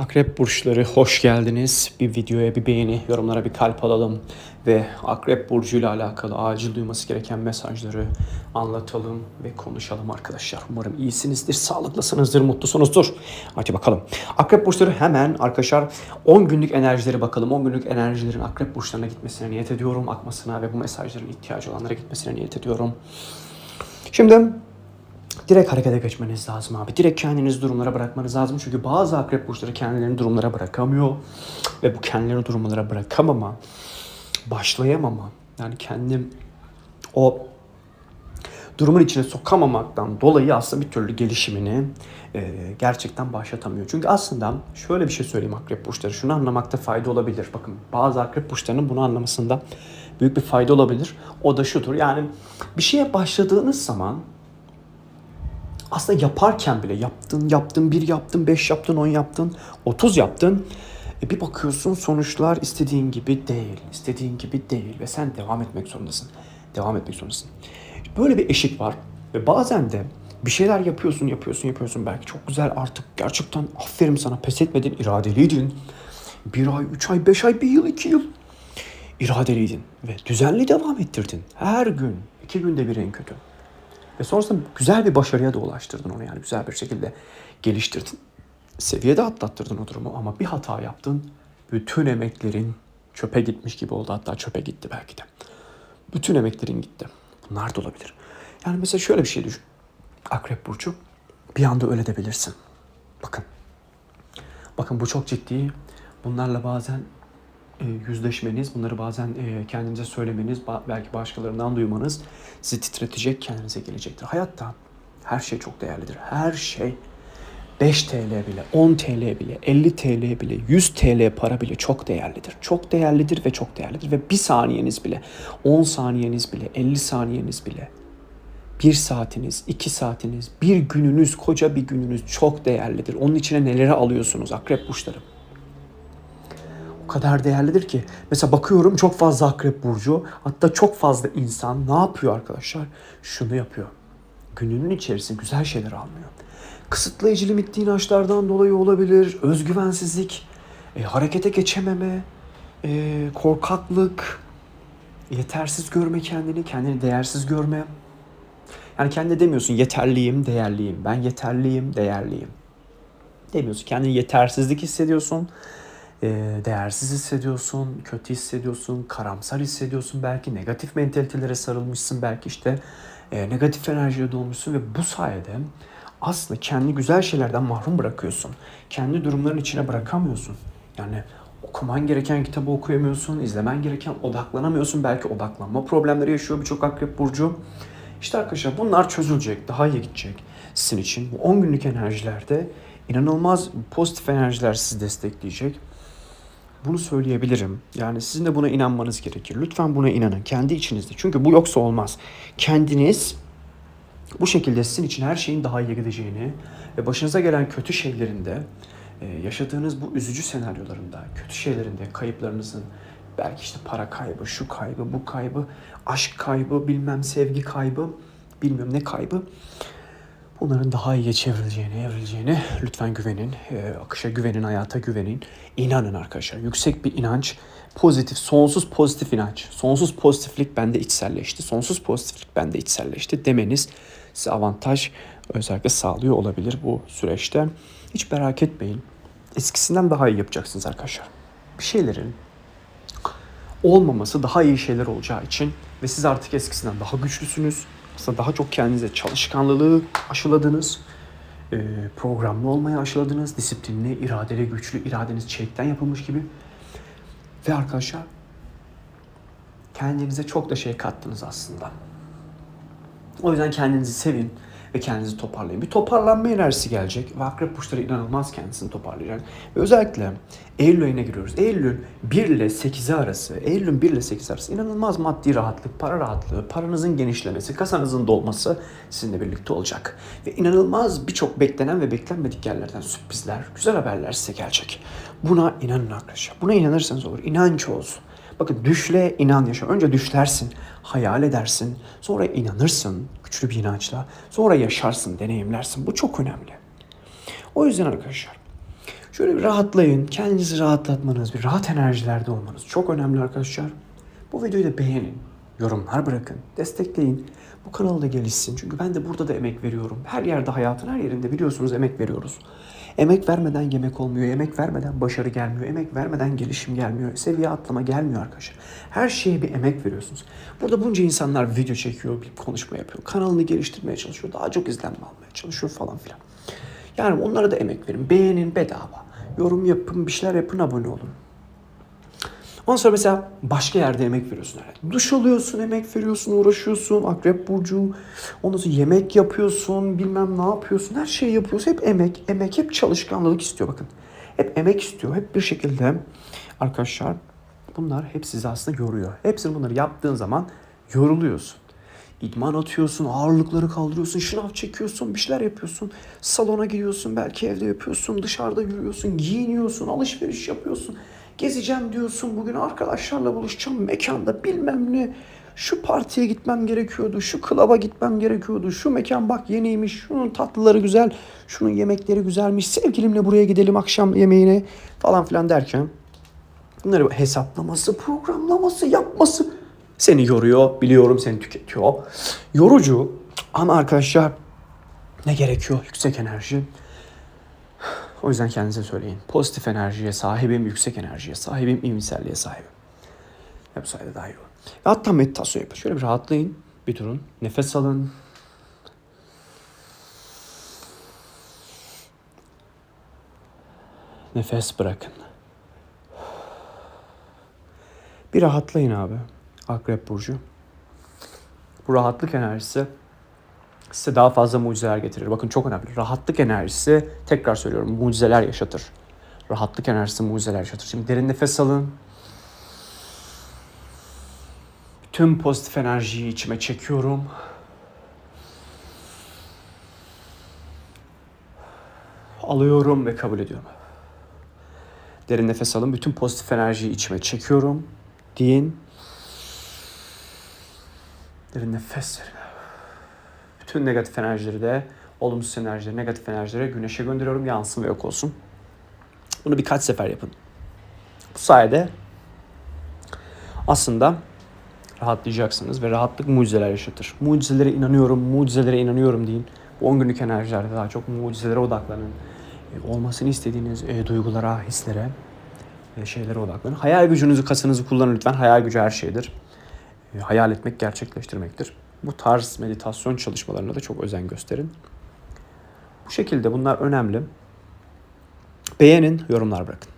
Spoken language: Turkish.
Akrep burçları hoş geldiniz. Bir videoya bir beğeni, yorumlara bir kalp alalım ve Akrep burcuyla alakalı acil duyması gereken mesajları anlatalım ve konuşalım arkadaşlar. Umarım iyisinizdir, sağlıklısınızdır, mutlusunuzdur. Hadi bakalım. Akrep burçları hemen arkadaşlar 10 günlük enerjileri bakalım. 10 günlük enerjilerin Akrep burçlarına gitmesine niyet ediyorum, akmasına ve bu mesajların ihtiyacı olanlara gitmesine niyet ediyorum. Şimdi direkt harekete geçmeniz lazım abi. Direkt kendinizi durumlara bırakmanız lazım. Çünkü bazı akrep burçları kendilerini durumlara bırakamıyor. Ve bu kendilerini durumlara bırakamama, başlayamama, yani kendim o durumun içine sokamamaktan dolayı aslında bir türlü gelişimini e, gerçekten başlatamıyor. Çünkü aslında şöyle bir şey söyleyeyim akrep burçları. Şunu anlamakta fayda olabilir. Bakın bazı akrep burçlarının bunu anlamasında büyük bir fayda olabilir. O da şudur. Yani bir şeye başladığınız zaman aslında yaparken bile yaptın, yaptın, bir yaptın, beş yaptın, on yaptın, otuz yaptın. E bir bakıyorsun sonuçlar istediğin gibi değil, istediğin gibi değil ve sen devam etmek zorundasın. Devam etmek zorundasın. Böyle bir eşik var ve bazen de bir şeyler yapıyorsun, yapıyorsun, yapıyorsun. Belki çok güzel artık gerçekten aferin sana pes etmedin, iradeliydin. Bir ay, üç ay, beş ay, bir yıl, iki yıl iradeliydin ve düzenli devam ettirdin. Her gün, iki günde bir en kötü. Ve sonrasında güzel bir başarıya da ulaştırdın onu yani güzel bir şekilde geliştirdin. Seviyede atlattırdın o durumu ama bir hata yaptın. Bütün emeklerin çöpe gitmiş gibi oldu. Hatta çöpe gitti belki de. Bütün emeklerin gitti. Bunlar da olabilir. Yani mesela şöyle bir şey düşün. Akrep Burcu bir anda öyle de bilirsin. Bakın. Bakın bu çok ciddi. Bunlarla bazen yüzleşmeniz, bunları bazen e, kendinize söylemeniz, belki başkalarından duymanız sizi titretecek, kendinize gelecektir. Hayatta her şey çok değerlidir. Her şey 5 TL bile, 10 TL bile, 50 TL bile, 100 TL para bile çok değerlidir. Çok değerlidir ve çok değerlidir. Ve bir saniyeniz bile, 10 saniyeniz bile, 50 saniyeniz bile, bir saatiniz, iki saatiniz, bir gününüz, koca bir gününüz çok değerlidir. Onun içine neleri alıyorsunuz akrep burçları? Kadar değerlidir ki. Mesela bakıyorum çok fazla akrep burcu hatta çok fazla insan ne yapıyor arkadaşlar? Şunu yapıyor. Gününün içerisinde güzel şeyler almıyor. Kısıtlayıcı limitli inançlardan dolayı olabilir. Özgüvensizlik, e, harekete geçememe, e, korkaklık, yetersiz görme kendini, kendini değersiz görme. Yani kendine demiyorsun yeterliyim, değerliyim. Ben yeterliyim, değerliyim. Demiyorsun. Kendini yetersizlik hissediyorsun değersiz hissediyorsun, kötü hissediyorsun, karamsar hissediyorsun belki, negatif mentalitelere sarılmışsın belki işte e, negatif enerjiye dolmuşsun ve bu sayede aslında kendi güzel şeylerden mahrum bırakıyorsun. Kendi durumların içine bırakamıyorsun. Yani okuman gereken kitabı okuyamıyorsun, izlemen gereken odaklanamıyorsun. Belki odaklanma problemleri yaşıyor birçok akrep burcu. İşte arkadaşlar bunlar çözülecek, daha iyi gidecek sizin için. Bu 10 günlük enerjilerde inanılmaz pozitif enerjiler sizi destekleyecek bunu söyleyebilirim. Yani sizin de buna inanmanız gerekir. Lütfen buna inanın kendi içinizde. Çünkü bu yoksa olmaz. Kendiniz bu şekilde sizin için her şeyin daha iyi gideceğini ve başınıza gelen kötü şeylerinde, e, yaşadığınız bu üzücü senaryolarında, kötü şeylerinde, kayıplarınızın belki işte para kaybı, şu kaybı, bu kaybı, aşk kaybı, bilmem sevgi kaybı, bilmem ne kaybı bunların daha iyiye çevrileceğine, evrileceğine lütfen güvenin. E, akışa güvenin, hayata güvenin. İnanın arkadaşlar. Yüksek bir inanç, pozitif, sonsuz pozitif inanç. Sonsuz pozitiflik bende içselleşti. Sonsuz pozitiflik bende içselleşti demeniz size avantaj özellikle sağlıyor olabilir bu süreçte. Hiç merak etmeyin. Eskisinden daha iyi yapacaksınız arkadaşlar. Bir şeylerin olmaması daha iyi şeyler olacağı için ve siz artık eskisinden daha güçlüsünüz aslında daha çok kendinize çalışkanlılığı aşıladınız. E, programlı olmayı aşıladınız. Disiplinli, iradeli, güçlü, iradeniz çelikten yapılmış gibi. Ve arkadaşlar kendinize çok da şey kattınız aslında. O yüzden kendinizi sevin ve kendinizi toparlayın. Bir toparlanma enerjisi gelecek ve akrep burçları inanılmaz kendisini toparlayacak. Ve özellikle Eylül ayına giriyoruz. Eylül 1 ile 8'i arası, Eylül'ün 1 ile 8 arası inanılmaz maddi rahatlık, para rahatlığı, paranızın genişlemesi, kasanızın dolması sizinle birlikte olacak. Ve inanılmaz birçok beklenen ve beklenmedik yerlerden sürprizler, güzel haberler size gelecek. Buna inanın arkadaşlar. Buna inanırsanız olur. İnanç olsun. Bakın düşle inan yaşa. Önce düşlersin, hayal edersin, sonra inanırsın güçlü bir inançla, sonra yaşarsın, deneyimlersin. Bu çok önemli. O yüzden arkadaşlar Şöyle bir rahatlayın. Kendinizi rahatlatmanız, bir rahat enerjilerde olmanız çok önemli arkadaşlar. Bu videoyu da beğenin. Yorumlar bırakın. Destekleyin. Bu kanal da gelişsin. Çünkü ben de burada da emek veriyorum. Her yerde hayatın her yerinde biliyorsunuz emek veriyoruz. Emek vermeden yemek olmuyor. Emek vermeden başarı gelmiyor. Emek vermeden gelişim gelmiyor. Seviye atlama gelmiyor arkadaşlar. Her şeye bir emek veriyorsunuz. Burada bunca insanlar video çekiyor, bir konuşma yapıyor. Kanalını geliştirmeye çalışıyor. Daha çok izlenme almaya çalışıyor falan filan. Yani onlara da emek verin. Beğenin bedava. Yorum yapın, bir şeyler yapın, abone olun. Ondan sonra mesela başka yerde emek veriyorsun herhalde. Duş alıyorsun, emek veriyorsun, uğraşıyorsun. Akrep burcu. Ondan sonra yemek yapıyorsun, bilmem ne yapıyorsun. Her şeyi yapıyorsun. Hep emek, emek, hep çalışkanlık istiyor bakın. Hep emek istiyor. Hep bir şekilde arkadaşlar bunlar hep sizi aslında yoruyor. Hepsini bunları yaptığın zaman yoruluyorsun. İdman atıyorsun, ağırlıkları kaldırıyorsun, şınav çekiyorsun, bir şeyler yapıyorsun. Salona gidiyorsun, belki evde yapıyorsun, dışarıda yürüyorsun, giyiniyorsun, alışveriş yapıyorsun. Gezeceğim diyorsun, bugün arkadaşlarla buluşacağım mekanda bilmem ne. Şu partiye gitmem gerekiyordu, şu klaba gitmem gerekiyordu, şu mekan bak yeniymiş, şunun tatlıları güzel, şunun yemekleri güzelmiş, sevgilimle buraya gidelim akşam yemeğine falan filan derken Bunları hesaplaması, programlaması, yapması seni yoruyor. Biliyorum seni tüketiyor. Yorucu ama arkadaşlar ne gerekiyor? Yüksek enerji. O yüzden kendinize söyleyin. Pozitif enerjiye sahibim, yüksek enerjiye sahibim, iyimserliğe sahibim. Ve bu sayede daha iyi olur. Ve hatta meditasyon yapın. Şöyle bir rahatlayın. Bir durun. Nefes alın. Nefes bırakın. Bir rahatlayın abi. Akrep Burcu. Bu rahatlık enerjisi size daha fazla mucizeler getirir. Bakın çok önemli. Rahatlık enerjisi tekrar söylüyorum mucizeler yaşatır. Rahatlık enerjisi mucizeler yaşatır. Şimdi derin nefes alın. Tüm pozitif enerjiyi içime çekiyorum. Alıyorum ve kabul ediyorum. Derin nefes alın. Bütün pozitif enerjiyi içime çekiyorum. Deyin. Derin nefes verin. Bütün negatif enerjileri de, olumsuz enerjileri, negatif enerjileri güneşe gönderiyorum. Yansın ve yok olsun. Bunu birkaç sefer yapın. Bu sayede aslında rahatlayacaksınız ve rahatlık mucizeler yaşatır. Mucizelere inanıyorum, mucizelere inanıyorum deyin. Bu 10 günlük enerjilerde daha çok mucizelere odaklanın. E, Olmasını istediğiniz e, duygulara, hislere, e, şeylere odaklanın. Hayal gücünüzü, kasınızı kullanın lütfen. Hayal gücü her şeydir. E, hayal etmek gerçekleştirmektir. Bu tarz meditasyon çalışmalarına da çok özen gösterin. Bu şekilde bunlar önemli. Beğenin, yorumlar bırakın.